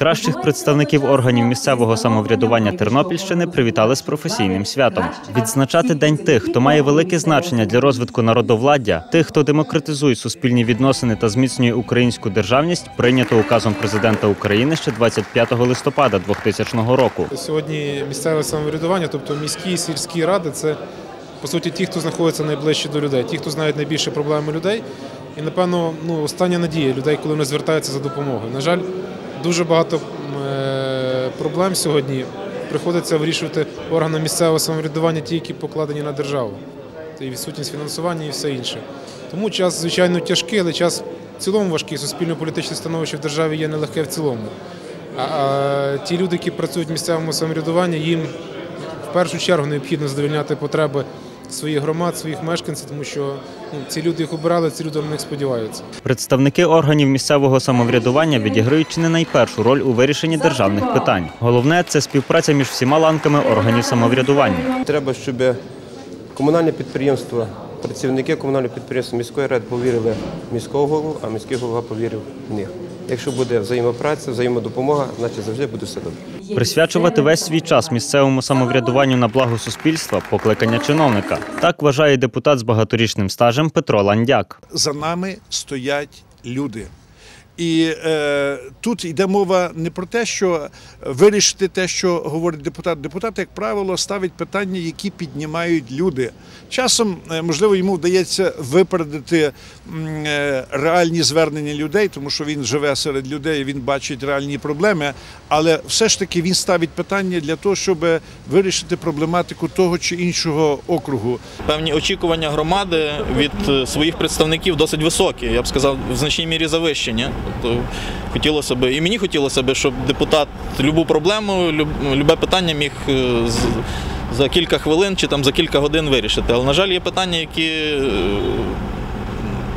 Найкращих представників органів місцевого самоврядування Тернопільщини привітали з професійним святом. Відзначати день тих, хто має велике значення для розвитку народовладдя, тих, хто демократизує суспільні відносини та зміцнює українську державність, прийнято указом президента України ще 25 листопада 2000 року. Сьогодні місцеве самоврядування, тобто міські сільські ради, це по суті ті, хто знаходиться найближче до людей, ті, хто знають найбільше проблеми людей. І напевно, ну остання надія людей, коли вони звертаються за допомогою. На жаль, дуже багато е, проблем сьогодні приходиться вирішувати органам місцевого самоврядування, ті, які покладені на державу. І відсутність фінансування, і все інше. Тому час, звичайно, тяжкий, але час в цілому важкий. Суспільно-політичне становище в державі є нелегке в цілому. А, а ті люди, які працюють в місцевому самоврядуванні, їм в першу чергу необхідно задовольняти потреби своїх громад, своїх мешканців, тому що ну, ці люди їх обирали, ці люди на них сподіваються. Представники органів місцевого самоврядування відіграють чи не найпершу роль у вирішенні державних питань. Головне це співпраця між всіма ланками органів самоврядування. Треба, щоб комунальне підприємство, працівники комунального підприємства міської ради повірили в міського голову, а міський голова повірив в них. Якщо буде взаємопраця, взаємодопомога, значить завжди буде все добре. Присвячувати весь свій час місцевому самоврядуванню на благо суспільства покликання чиновника. Так вважає депутат з багаторічним стажем Петро Ландяк. за нами стоять люди. І е, тут йде мова не про те, що вирішити те, що говорить депутат. Депутат, як правило, ставить питання, які піднімають люди. Часом, е, можливо, йому вдається випередити е, реальні звернення людей, тому що він живе серед людей, він бачить реальні проблеми. Але все ж таки він ставить питання для того, щоб вирішити проблематику того чи іншого округу. Певні очікування громади від е, своїх представників досить високі, я б сказав, в значній мірі завищені. Тобто хотілося б, і мені хотілося б, щоб депутат любу проблему, любе питання міг е, за кілька хвилин чи там за кілька годин вирішити. Але, на жаль, є питання, які е,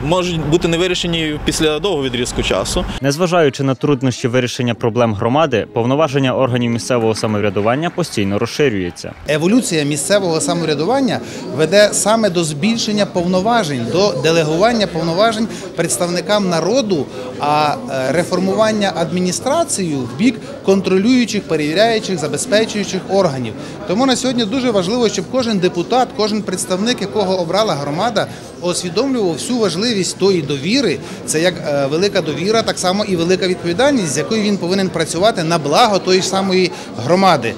можуть бути не вирішені після довгого відрізку часу. Незважаючи на труднощі вирішення проблем громади, повноваження органів місцевого самоврядування постійно розширюється. Еволюція місцевого самоврядування веде саме до збільшення повноважень, до делегування повноважень представникам народу, а е, реформування адміністрацією в бік контролюючих, перевіряючих, забезпечуючих органів. Тому на сьогодні дуже важливо, щоб кожен депутат, кожен представник, якого обрала громада, усвідомлював всю важливість тої довіри. Це як е, велика довіра, так само і велика відповідальність, з якою він повинен працювати на благо тої ж самої громади.